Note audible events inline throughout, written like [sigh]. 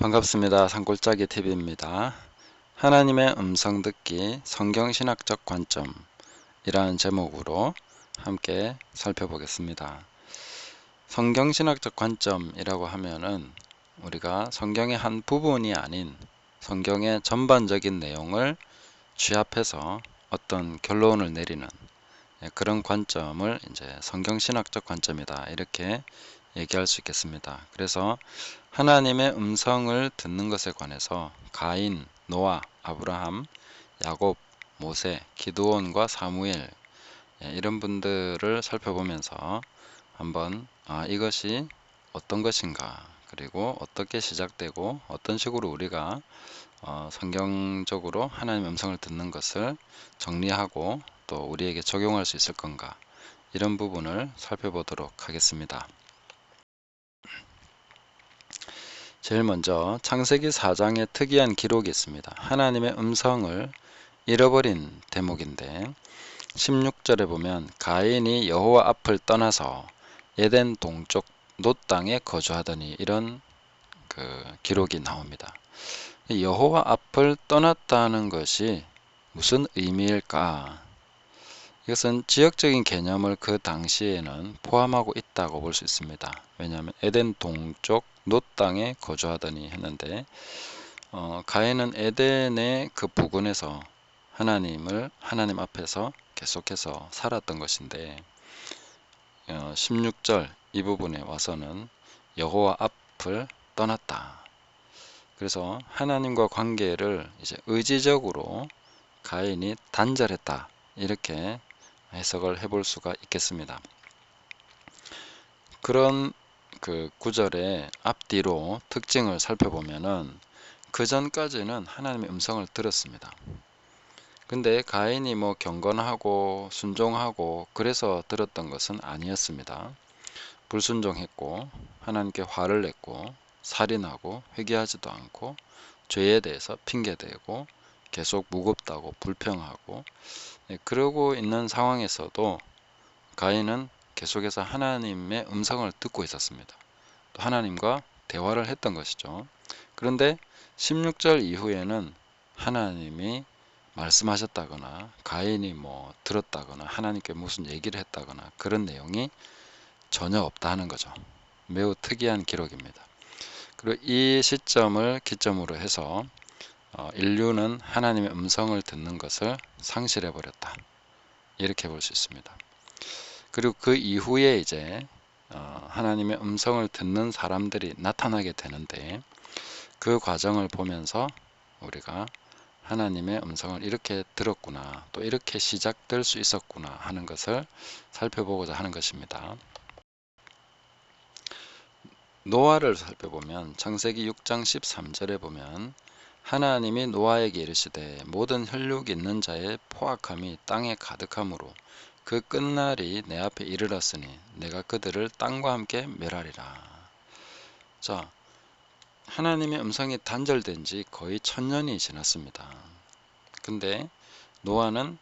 반갑습니다. 산골짜기 TV입니다. 하나님의 음성 듣기 성경신학적 관점 이라는 제목으로 함께 살펴보겠습니다. 성경신학적 관점이라고 하면은 우리가 성경의 한 부분이 아닌 성경의 전반적인 내용을 취합해서 어떤 결론을 내리는 예, 그런 관점을 이제 성경신학적 관점이다 이렇게 얘기할 수 있겠습니다. 그래서 하나님의 음성을 듣는 것에 관해서 가인, 노아, 아브라함, 야곱, 모세, 기드온과 사무엘 예, 이런 분들을 살펴보면서 한번 아, 이것이 어떤 것인가 그리고 어떻게 시작되고 어떤 식으로 우리가 어, 성경적으로 하나님의 음성을 듣는 것을 정리하고 또 우리에게 적용할 수 있을 건가 이런 부분을 살펴보도록 하겠습니다. 제일 먼저 창세기 4장에 특이한 기록이 있습니다. 하나님의 음성을 잃어버린 대목인데 16절에 보면 가인이 여호와 앞을 떠나서 에덴 동쪽 노 땅에 거주하더니 이런 그 기록이 나옵니다. 여호와 앞을 떠났다는 것이 무슨 의미일까? 이것은 지역적인 개념을 그 당시에는 포함하고 있다고 볼 수 있습니다. 왜냐하면 에덴 동쪽 노 땅에 거주하더니 했는데 어, 가인은 에덴의 그 부근에서 하나님을 하나님 앞에서 계속해서 살았던 것인데 어, 16절 이 부분에 와서는 여호와 앞을 떠났다. 그래서 하나님과 관계를 이제 의지적으로 가인이 단절했다. 이렇게 해석을 해볼 수가 있겠습니다. 그런 그 구절의 앞뒤로 특징을 살펴보면은 그 전까지는 하나님의 음성을 들었습니다. 근데 가인이 뭐 경건하고 순종하고 그래서 들었던 것은 아니었습니다. 불순종했고 하나님께 화를 냈고 살인하고 회개하지도 않고 죄에 대해서 핑계대고 계속 무겁다고 불평하고 네, 그러고 있는 상황에서도 가인은 계속해서 하나님의 음성을 듣고 있었습니다. 또 하나님과 대화를 했던 것이죠. 그런데 16절 이후에는 하나님이 말씀하셨다거나 가인이 뭐 들었다거나 하나님께 무슨 얘기를 했다거나 그런 내용이 전혀 없다 하는 거죠. 매우 특이한 기록입니다. 그리고 이 시점을 기점으로 해서 어, 인류는 하나님의 음성을 듣는 것을 상실해 버렸다. 이렇게 볼 수 있습니다. 그리고 그 이후에 이제 어, 하나님의 음성을 듣는 사람들이 나타나게 되는데 그 과정을 보면서 우리가 하나님의 음성을 이렇게 들었구나 또 이렇게 시작될 수 있었구나 하는 것을 살펴보고자 하는 것입니다. 노아를 살펴보면 창세기 6장 13절에 보면 하나님이 노아에게 이르시되 모든 혈육 있는 자의 포악함이 땅에 가득하므로 그 끝날이 내 앞에 이르렀으니 내가 그들을 땅과 함께 멸하리라. 자, 하나님의 음성이 단절된 지 거의 천년이 지났습니다. 근데 노아는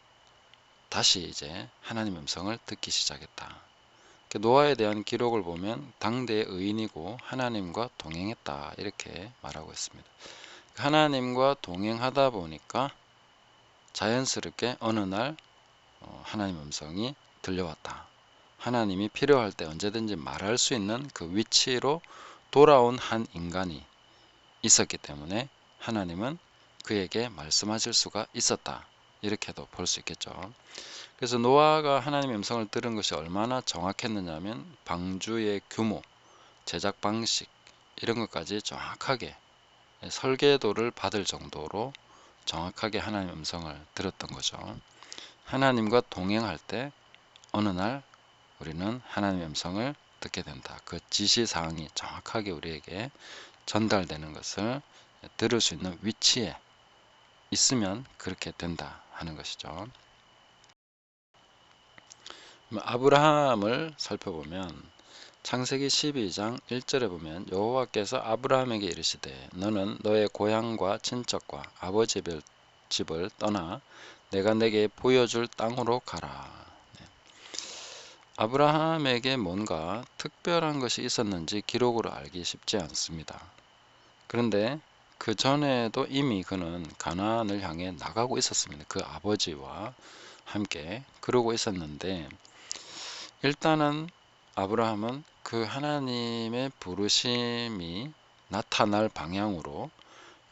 다시 이제 하나님의 음성을 듣기 시작했다. 노아에 대한 기록을 보면 당대의 의인이고 하나님과 동행했다 이렇게 말하고 있습니다. 하나님과 동행하다 보니까 자연스럽게 어느 날 어, 하나님 음성이 들려왔다. 하나님이 필요할 때 언제든지 말할 수 있는 그 위치로 돌아온 한 인간이 있었기 때문에 하나님은 그에게 말씀하실 수가 있었다. 이렇게도 볼 수 있겠죠. 그래서 노아가 하나님의 음성을 들은 것이 얼마나 정확했느냐면 방주의 규모, 제작 방식 이런 것까지 정확하게 설계도를 받을 정도로 정확하게 하나님의 음성을 들었던 거죠. 하나님과 동행할 때 어느 날 우리는 하나님의 음성을 듣게 된다. 그 지시사항이 정확하게 우리에게 전달되는 것을 들을 수 있는 위치에 있으면 그렇게 된다 하는 것이죠. 아브라함을 살펴보면 창세기 12장 1절에 보면 여호와께서 아브라함에게 이르시되 너는 너의 고향과 친척과 아버지 집을 떠나 내가 내게 보여줄 땅으로 가라. 네. 아브라함에게 뭔가 특별한 것이 있었는지 기록으로 알기 쉽지 않습니다. 그런데 그 전에도 이미 그는 가나안을 향해 나가고 있었습니다. 그 아버지와 함께 그러고 있었는데 일단은 아브라함은 그 하나님의 부르심이 나타날 방향으로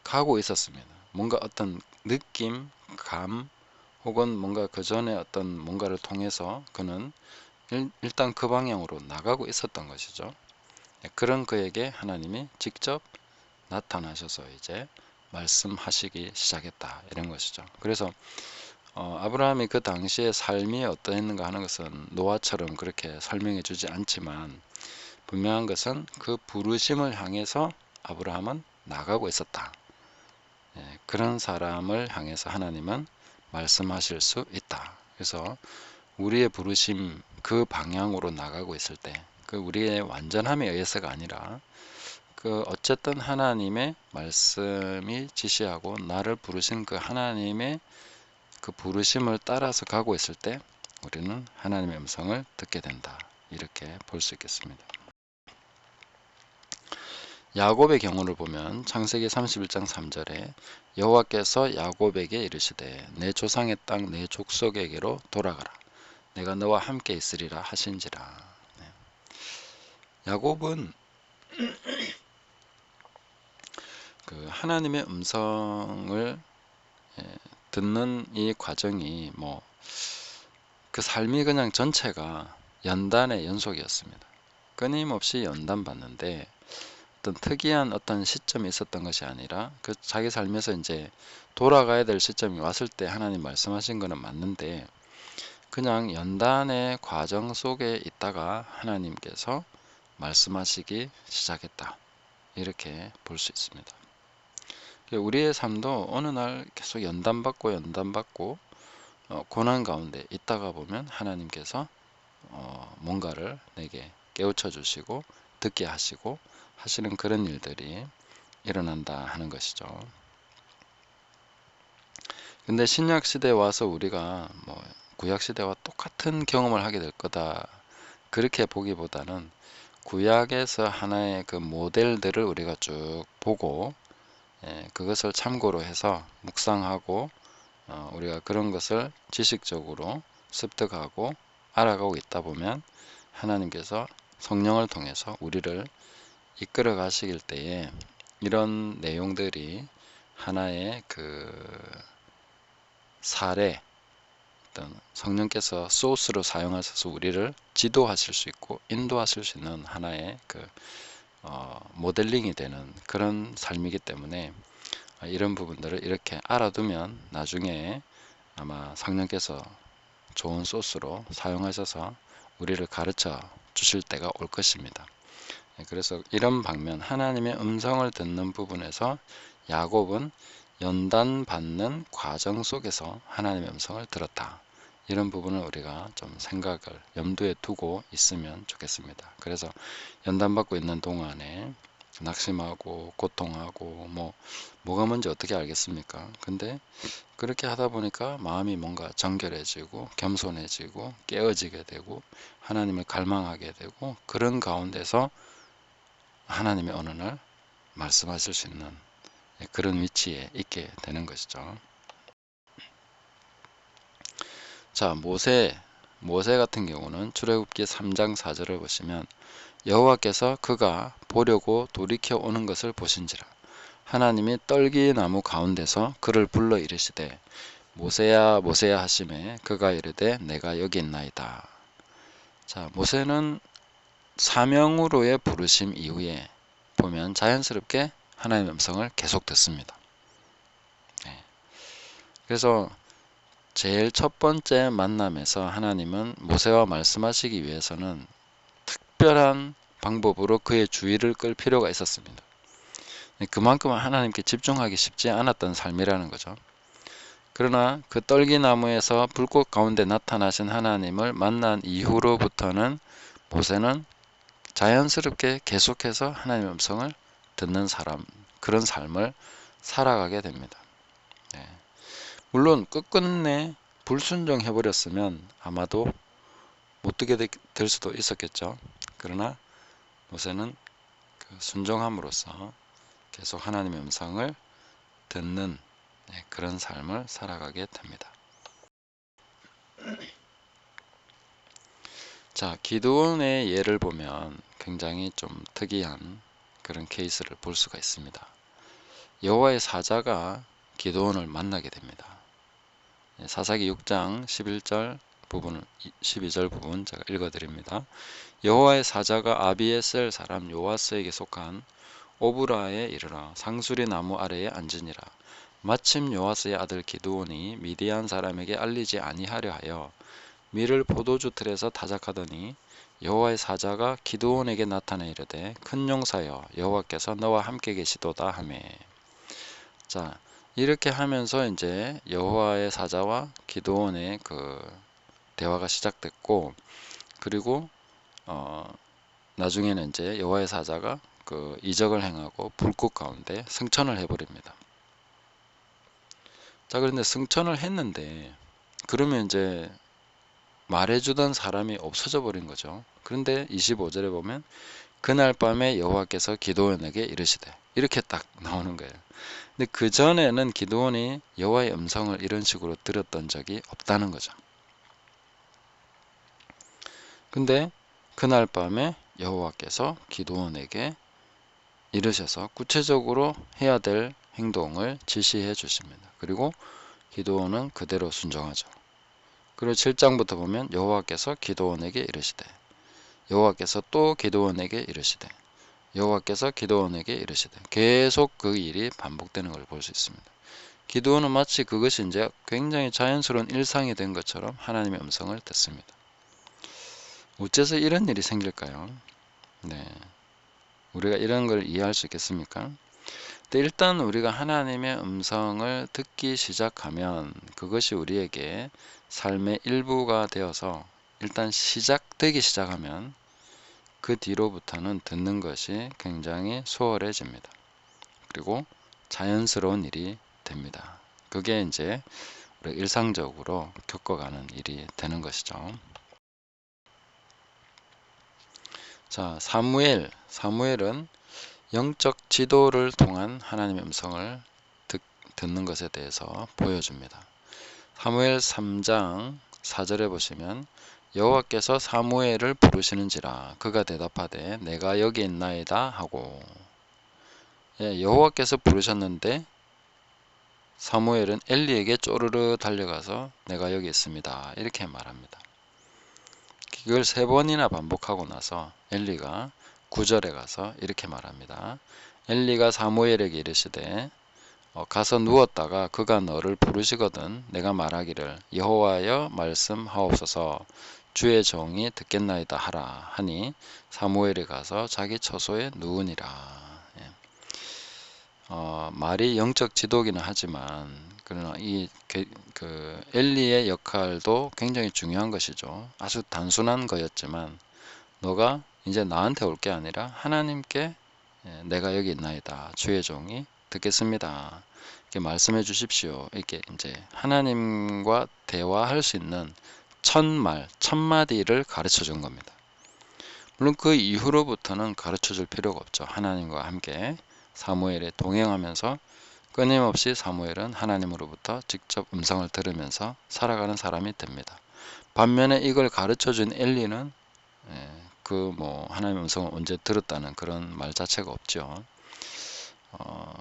가고 있었습니다. 뭔가 어떤 느낌, 감, 혹은 뭔가 그 전에 어떤 뭔가를 통해서 그는 일, 일단 그 방향으로 나가고 있었던 것이죠. 네, 그런 그에게 하나님이 직접 나타나셔서 이제 말씀하시기 시작했다 이런 것이죠. 그래서 어, 아브라함이 그 당시의 삶이 어떠했는가 하는 것은 노아처럼 그렇게 설명해 주지 않지만 분명한 것은 그 부르심을 향해서 아브라함은 나가고 있었다. 예, 그런 사람을 향해서 하나님은 말씀하실 수 있다. 그래서 우리의 부르심 그 방향으로 나가고 있을 때, 그 우리의 완전함에 의해서가 아니라, 그 어쨌든 하나님의 말씀이 지시하고 나를 부르신 그 하나님의 그 부르심을 따라서 가고 있을 때 우리는 하나님의 음성을 듣게 된다. 이렇게 볼 수 있겠습니다. 야곱의 경우를 보면 창세기 31장 3절에 여호와께서 야곱에게 이르시되 내 조상의 땅 내 족속에게로 돌아가라 내가 너와 함께 있으리라 하신지라 네. 야곱은 [clears throat] 그 하나님의 음성을 예, 듣는 이 과정이 뭐 그 삶이 그냥 전체가 연단의 연속이었습니다. 끊임없이 연단 받는데 어떤 특이한 어떤 시점이 있었던 것이 아니라 그 자기 삶에서 이제 돌아가야 될 시점이 왔을 때 하나님 말씀하신 거는 맞는데 그냥 연단의 과정 속에 있다가 하나님께서 말씀하시기 시작했다. 이렇게 볼 수 있습니다. 우리의 삶도 어느 날 계속 연단받고 연단받고 어, 고난 가운데 있다가 보면 하나님께서 어, 뭔가를 내게 깨우쳐 주시고 듣게 하시고 하시는 그런 일들이 일어난다 하는 것이죠. 근데 신약 시대에 와서 우리가 뭐 구약 시대와 똑같은 경험을 하게 될 거다. 그렇게 보기보다는 구약에서 하나의 그 모델들을 우리가 쭉 보고 예, 그것을 참고로 해서 묵상하고 어, 우리가 그런 것을 지식적으로 습득하고 알아가고 있다 보면 하나님께서 성령을 통해서 우리를 이끌어 가시길 때에 이런 내용들이 하나의 그 사례 어떤 성령께서 소스로 사용하셔서 우리를 지도하실 수 있고 인도하실 수 있는 하나의 그 어, 모델링이 되는 그런 삶이기 때문에 이런 부분들을 이렇게 알아두면 나중에 아마 성령께서 좋은 소스로 사용하셔서 우리를 가르쳐 주실 때가 올 것입니다. 네, 그래서 이런 방면 하나님의 음성을 듣는 부분에서 야곱은 연단 받는 과정 속에서 하나님의 음성을 들었다. 이런 부분을 우리가 좀 생각을 염두에 두고 있으면 좋겠습니다. 그래서 연단받고 있는 동안에 낙심하고 고통하고 뭐 뭐가 뭔지 어떻게 알겠습니까? 근데 그렇게 하다 보니까 마음이 뭔가 정결해지고 겸손해지고 깨어지게 되고 하나님을 갈망하게 되고 그런 가운데서 하나님의 어느 날 말씀하실 수 있는 그런 위치에 있게 되는 것이죠. 자, 모세, 모세 같은 경우는 출애굽기 3장 4절을 보시면 여호와께서 그가 보려고 돌이켜 오는 것을 보신지라 하나님이 떨기나무 가운데서 그를 불러 이르시되 모세야 모세야 하심에 그가 이르되 내가 여기 있나이다. 자, 모세는 사명으로의 부르심 이후에 보면 자연스럽게 하나님의 음성을 계속 듣습니다. 네. 그래서 제일 첫 번째 만남에서 하나님은 모세와 말씀하시기 위해서는 특별한 방법으로 그의 주의를 끌 필요가 있었습니다. 네, 그만큼 하나님께 집중하기 쉽지 않았던 삶이라는 거죠. 그러나 그 떨기나무에서 불꽃 가운데 나타나신 하나님을 만난 이후로부터는 모세는 자연스럽게 계속해서 하나님의 음성을 듣는 사람, 그런 삶을 살아가게 됩니다. 네. 물론 끝끝내 불순종해 버렸으면 아마도 못 듣게 될 수도 있었겠죠. 그러나 모세는 그 순종함으로써 계속 하나님의 음성을 듣는 네, 그런 삶을 살아가게 됩니다. 자, 기도원의 예를 보면 굉장히 좀 특이한 그런 케이스를 볼 수가 있습니다. 여호와의 사자가 기도원을 만나게 됩니다. 예, 사사기 6장 11절 부분 12절 부분 제가 읽어 드립니다. 여호와의 사자가 아비에셀 사람 요아스에게 속한 오브라에 이르러 상수리 나무 아래에 앉으니라. 마침 요아스의 아들 기드온이 미디안 사람에게 알리지 아니하려 하여 밀을 포도주 틀에서 타작하더니 여호와의 사자가 기드온에게 나타나 이르되 큰 용사여 여호와께서 너와 함께 계시도다 하매 자 이렇게 하면서 이제 여호와의 사자와 기드온의 그 대화가 시작됐고 그리고 어 나중에는 이제 여호와의 사자가 그 이적을 행하고 불꽃 가운데 승천을 해버립니다. 자 그런데 승천을 했는데 그러면 이제 말해주던 사람이 없어져 버린 거죠. 그런데 25절에 보면 그날 밤에 여호와께서 기도원에게 이르시되 이렇게 딱 나오는 거예요. 근데 그 전에는 기도원이 여호와의 음성을 이런 식으로 들었던 적이 없다는 거죠. 근데 그날 밤에 여호와께서 기도원에게 이르셔서 구체적으로 해야 될 행동을 지시해 주십니다. 그리고 기도원은 그대로 순종하죠. 그리고 7장부터 보면 여호와께서 기도원에게 이르시되 여호와께서 또 기도원에게 이르시되 여호와께서 기도원에게 이르시되 계속 그 일이 반복되는 걸 볼 수 있습니다. 기도원은 마치 그것이 이제 굉장히 자연스러운 일상이 된 것처럼 하나님의 음성을 듣습니다. 어째서 이런 일이 생길까요? 네. 우리가 이런 걸 이해할 수 있겠습니까? 일단 우리가 하나님의 음성을 듣기 시작하면 그것이 우리에게 삶의 일부가 되어서 일단 시작되기 시작하면 그 뒤로부터는 듣는 것이 굉장히 수월해집니다. 그리고 자연스러운 일이 됩니다. 그게 이제 우리 일상적으로 겪어가는 일이 되는 것이죠. 자, 사무엘. 사무엘은 영적 지도를 통한 하나님의 음성을 듣, 듣는 것에 대해서 보여줍니다. 사무엘 3장 4절에 보시면 여호와께서 사무엘을 부르시는지라 그가 대답하되 내가 여기 있나이다 하고 예, 여호와께서 부르셨는데 사무엘은 엘리에게 쪼르르 달려가서 내가 여기 있습니다 이렇게 말합니다. 그걸 세 번이나 반복하고 나서 엘리가 9절에 가서 이렇게 말합니다. 엘리가 사무엘에게 이르시되 어, 가서 누웠다가 그가 너를 부르시거든 내가 말하기를 여호와여 말씀하옵소서 주의 종이 듣겠나이다 하라 하니 사무엘이 가서 자기 처소에 누우니라 예. 어, 말이 영적 지도기는 하지만 그러나 이 그 엘리의 역할도 굉장히 중요한 것이죠 아주 단순한 거였지만 너가 이제 나한테 올 게 아니라 하나님께 예, 내가 여기 있나이다. 주의 종이 듣겠습니다. 이렇게 말씀해 주십시오. 이렇게 이제 하나님과 대화할 수 있는 첫 말, 첫 마디를 가르쳐 준 겁니다. 물론 그 이후로부터는 가르쳐 줄 필요가 없죠. 하나님과 함께 사무엘에 동행하면서 끊임없이 사무엘은 하나님으로부터 직접 음성을 들으면서 살아가는 사람이 됩니다. 반면에 이걸 가르쳐 준 엘리는 예, 그 뭐 하나님의 음성을 언제 들었다는 그런 말 자체가 없죠. 어,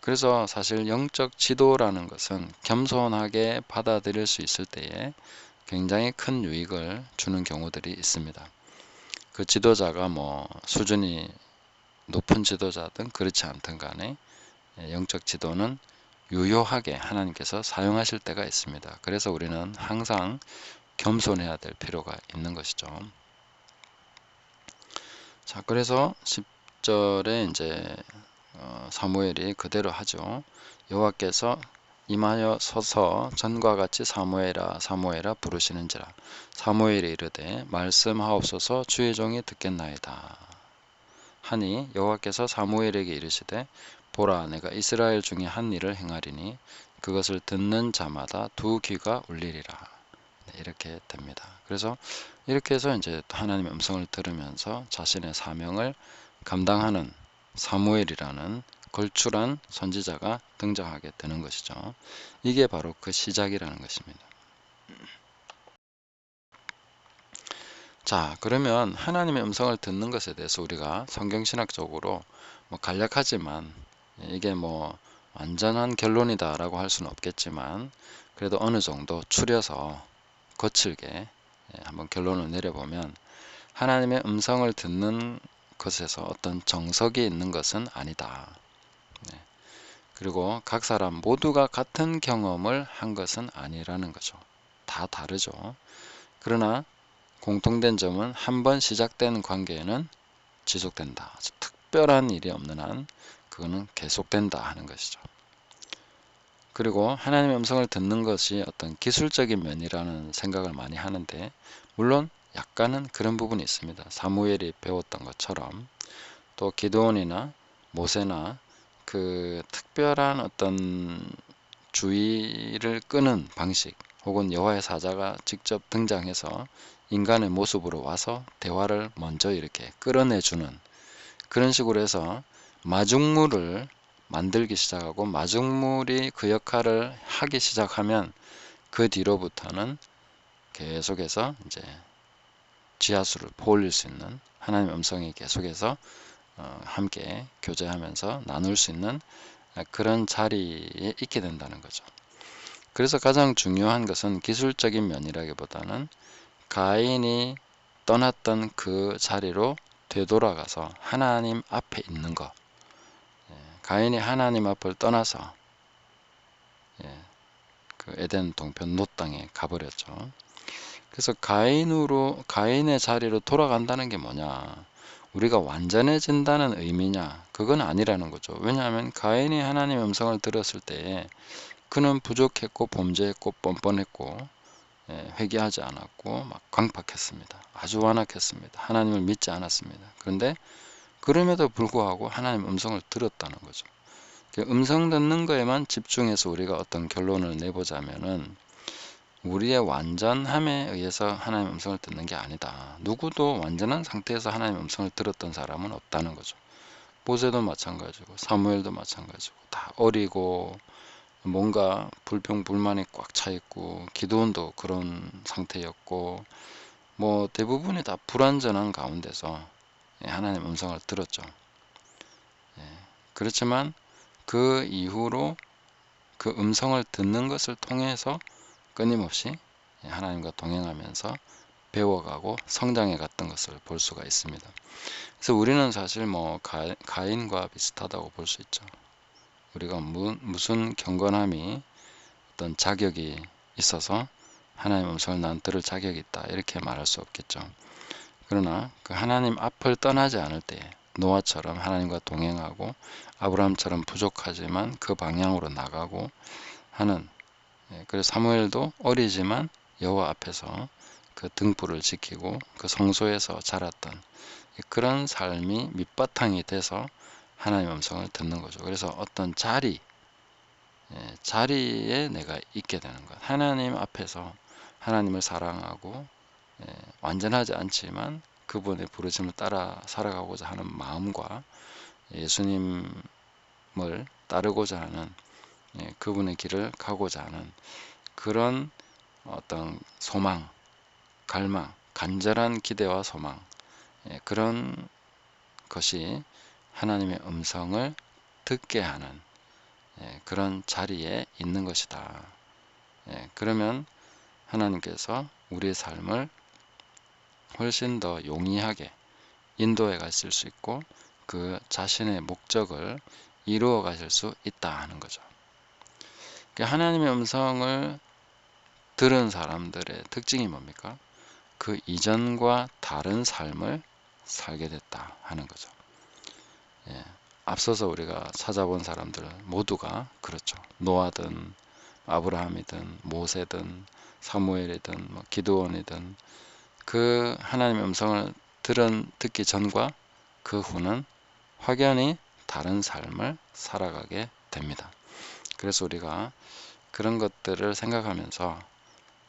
그래서 사실 영적 지도라는 것은 겸손하게 받아들일 수 있을 때에 굉장히 큰 유익을 주는 경우들이 있습니다. 그 지도자가 뭐 수준이 높은 지도자든 그렇지 않든 간에 영적 지도는 유효하게 하나님께서 사용하실 때가 있습니다. 그래서 우리는 항상 겸손해야 될 필요가 있는 것이죠. 자, 그래서 10절에 이제 어, 사무엘이 그대로 하죠. 여호와께서 임하여 서서 전과 같이 사무엘아 사무엘아 부르시는지라. 사무엘이 이르되 말씀하옵소서 주의 종이 듣겠나이다. 하니 여호와께서 사무엘에게 이르시되 보라 내가 이스라엘 중에 한 일을 행하리니 그것을 듣는 자마다 두 귀가 울리리라. 네, 이렇게 됩니다. 그래서 이렇게 해서 이제 하나님의 음성을 들으면서 자신의 사명을 감당하는 사무엘이라는 걸출한 선지자가 등장하게 되는 것이죠. 이게 바로 그 시작이라는 것입니다. 자 그러면 하나님의 음성을 듣는 것에 대해서 우리가 성경신학적으로 뭐 간략하지만 이게 뭐 완전한 결론이다 라고 할 수는 없겠지만 그래도 어느 정도 추려서 거칠게 예, 한번 결론을 내려보면 하나님의 음성을 듣는 것에서 어떤 정석이 있는 것은 아니다. 네. 그리고 각 사람 모두가 같은 경험을 한 것은 아니라는 거죠. 다 다르죠. 그러나 공통된 점은 한 번 시작된 관계에는 지속된다. 특별한 일이 없는 한 그거는 계속된다 하는 것이죠. 그리고 하나님의 음성을 듣는 것이 어떤 기술적인 면이라는 생각을 많이 하는데 물론 약간은 그런 부분이 있습니다. 사무엘이 배웠던 것처럼 또 기도원이나 모세나 그 특별한 어떤 주의를 끄는 방식 혹은 여호와의 사자가 직접 등장해서 인간의 모습으로 와서 대화를 먼저 이렇게 끌어내주는 그런 식으로 해서 마중물을 만들기 시작하고 마중물이 그 역할을 하기 시작하면 그 뒤로부터는 계속해서 이제 지하수를 포올릴 수 있는 하나님의 음성이 계속해서 어, 함께 교제하면서 나눌 수 있는 그런 자리에 있게 된다는 거죠. 그래서 가장 중요한 것은 기술적인 면이라기보다는 가인이 떠났던 그 자리로 되돌아가서 하나님 앞에 있는 것. 예, 가인이 하나님 앞을 떠나서 예, 그 에덴 동편 노 땅에 가버렸죠. 그래서 가인으로 가인의 자리로 돌아간다는 게 뭐냐? 우리가 완전해진다는 의미냐? 그건 아니라는 거죠. 왜냐하면 가인이 하나님의 음성을 들었을 때 그는 부족했고 범죄했고 뻔뻔했고 예, 회개하지 않았고 막 강팍했습니다. 아주 완악했습니다. 하나님을 믿지 않았습니다. 그런데 그럼에도 불구하고 하나님 음성을 들었다는 거죠. 그 음성 듣는 거에만 집중해서 우리가 어떤 결론을 내보자면은 우리의 완전함에 의해서 하나님 음성을 듣는 게 아니다. 누구도 완전한 상태에서 하나님 음성을 들었던 사람은 없다는 거죠. 모세도 마찬가지고 사무엘도 마찬가지고 다 어리고 뭔가 불평 불만이 꽉 차 있고 기도원도 그런 상태였고 뭐 대부분이 다 불완전한 가운데서 예, 하나님 음성을 들었죠. 예, 그렇지만 그 이후로 그 음성을 듣는 것을 통해서 끊임없이 예, 하나님과 동행하면서 배워가고 성장해 갔던 것을 볼 수가 있습니다. 그래서 우리는 사실 뭐 가인과 비슷하다고 볼 수 있죠. 우리가 무, 무슨 경건함이 어떤 자격이 있어서 하나님 음성을 난 들을 자격이 있다 이렇게 말할 수 없겠죠. 그러나 그 하나님 앞을 떠나지 않을 때 노아처럼 하나님과 동행하고 아브라함처럼 부족하지만 그 방향으로 나가고 하는 예, 그래서 사무엘도 어리지만 여호와 앞에서 그 등불을 지키고 그 성소에서 자랐던 그런 삶이 밑바탕이 돼서 하나님 음성을 듣는 거죠. 그래서 어떤 자리, 예, 자리에 내가 있게 되는 것. 하나님 앞에서 하나님을 사랑하고 예, 완전하지 않지만 그분의 부르심을 따라 살아가고자 하는 마음과 예수님을 따르고자 하는 예, 그분의 길을 가고자 하는 그런 어떤 소망, 갈망, 간절한 기대와 소망 그런 것이 하나님의 음성을 듣게 하는 예, 그런 자리에 있는 것이다. 예, 그러면 하나님께서 우리의 삶을 훨씬 더 용이하게 인도해 가실 수 있고 그 자신의 목적을 이루어 가실 수 있다 하는 거죠. 하나님의 음성을 들은 사람들의 특징이 뭡니까? 그 이전과 다른 삶을 살게 됐다 하는 거죠. 예, 앞서서 우리가 찾아본 사람들 모두가 그렇죠. 노아든 아브라함이든 모세든 사무엘이든 뭐 기드온이든 그 하나님의 음성을 들은 듣기 전과 그 후는 확연히 다른 삶을 살아가게 됩니다. 그래서 우리가 그런 것들을 생각하면서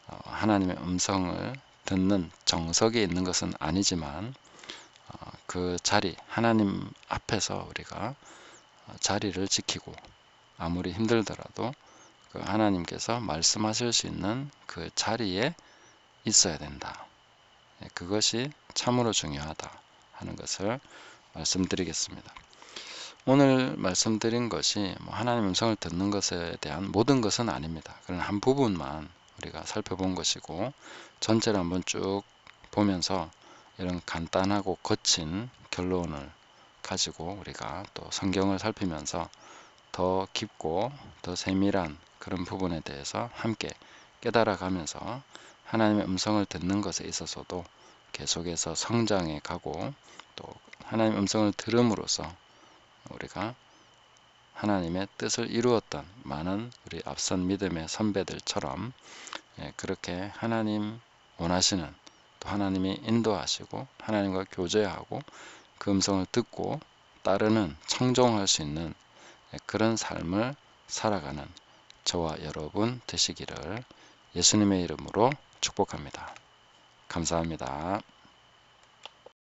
어, 하나님의 음성을 듣는 정석이 있는 것은 아니지만 어, 그 자리 하나님 앞에서 우리가 어, 자리를 지키고 아무리 힘들더라도 그 하나님께서 말씀하실 수 있는 그 자리에 있어야 된다. 예, 그것이 참으로 중요하다 하는 것을 말씀드리겠습니다. 오늘 말씀드린 것이 뭐 하나님 음성을 듣는 것에 대한 모든 것은 아닙니다. 그런 한 부분만 우리가 살펴본 것이고 전체를 한번 쭉 보면서 이런 간단하고 거친 결론을 가지고 우리가 또 성경을 살피면서 더 깊고 더 세밀한 그런 부분에 대해서 함께 깨달아 가면서 하나님의 음성을 듣는 것에 있어서도 계속해서 성장해 가고 또 하나님의 음성을 들음으로써 우리가 하나님의 뜻을 이루었던 많은 우리 앞선 믿음의 선배들처럼 예, 그렇게 하나님 원하시는 또 하나님이 인도하시고 하나님과 교제하고 그 음성을 듣고 따르는 청종할 수 있는 예, 그런 삶을 살아가는 저와 여러분 되시기를 예수님의 이름으로 축복합니다. 감사합니다.